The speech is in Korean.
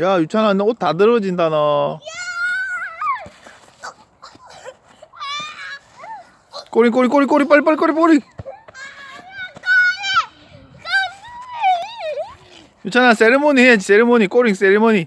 야 유찬아 너 옷 다 들어진다 너. 꼬리 꼬리 꼬리 꼬리 빨리 빨리 꼬리 꼬리. 유찬아 세레모니 해야지 세레모니. 꼬링 세레모니.